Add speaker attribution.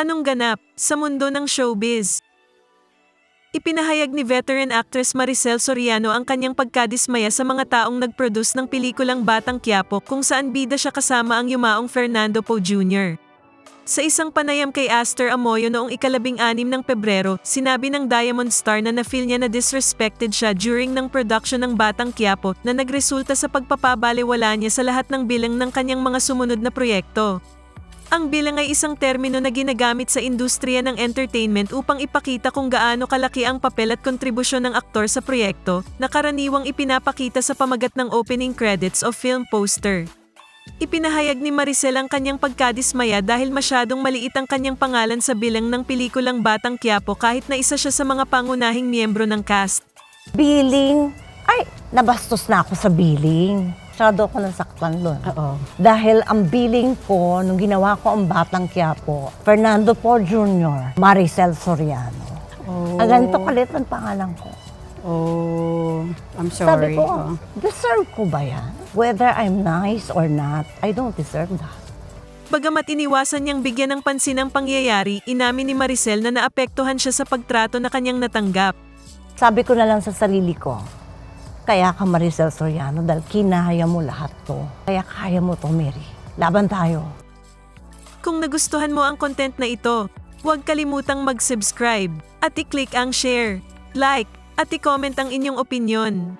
Speaker 1: Anong ganap sa mundo ng showbiz? Ipinahayag ni veteran actress Maricel Soriano ang kanyang pagkadismaya sa mga taong nag-produce ng pelikulang Batang Quiapo kung saan bida siya kasama ang yumaong Fernando Poe Jr. Sa isang panayam kay Aster Amoyo noong ikalabing anim ng Pebrero, sinabi ng Diamond Star na na-feel niya na disrespected siya during ng production ng Batang Quiapo na nagresulta sa pagpapabaliwala niya sa lahat ng bilang ng kanyang mga sumunod na proyekto. Ang bilang ay isang termino na ginagamit sa industriya ng entertainment upang ipakita kung gaano kalaki ang papel at kontribusyon ng aktor sa proyekto na karaniwang ipinapakita sa pamagat ng opening credits o film poster. Ipinahayag ni Maricel ang kanyang pagkadismaya dahil masyadong maliit ang kanyang pangalan sa bilang ng pelikulang Batang Quiapo kahit na isa siya sa mga pangunahing miyembro ng cast.
Speaker 2: Billing, ay, nabastos na ako sa billing. Masyado ako nasaktan doon.
Speaker 3: Oo.
Speaker 2: Dahil ang billing ko, nung ginawa ko ang Batang Quiapo, Fernando Po Jr., Maricel Soriano.
Speaker 3: Oh.
Speaker 2: Ang ganito kalit ang pangalan ko.
Speaker 3: Oh, I'm
Speaker 2: Sabi
Speaker 3: sorry.
Speaker 2: ko,
Speaker 3: Oh.
Speaker 2: deserve ko ba yan? Whether I'm nice or not, I don't deserve that.
Speaker 1: Bagamat iniwasan niyang bigyan ng pansin ang pangyayari, inamin ni Maricel na naapektuhan siya sa pagtrato na kanyang natanggap.
Speaker 2: Sabi ko na lang sa sarili ko, kaya ka Maricel Soriano dahil kinahaya mo lahat to. Kaya kaya mo to, Mary. Laban tayo.
Speaker 1: Kung nagustuhan mo ang content na ito, huwag kalimutang mag-subscribe at i-click ang share, like, at i-comment ang inyong opinion.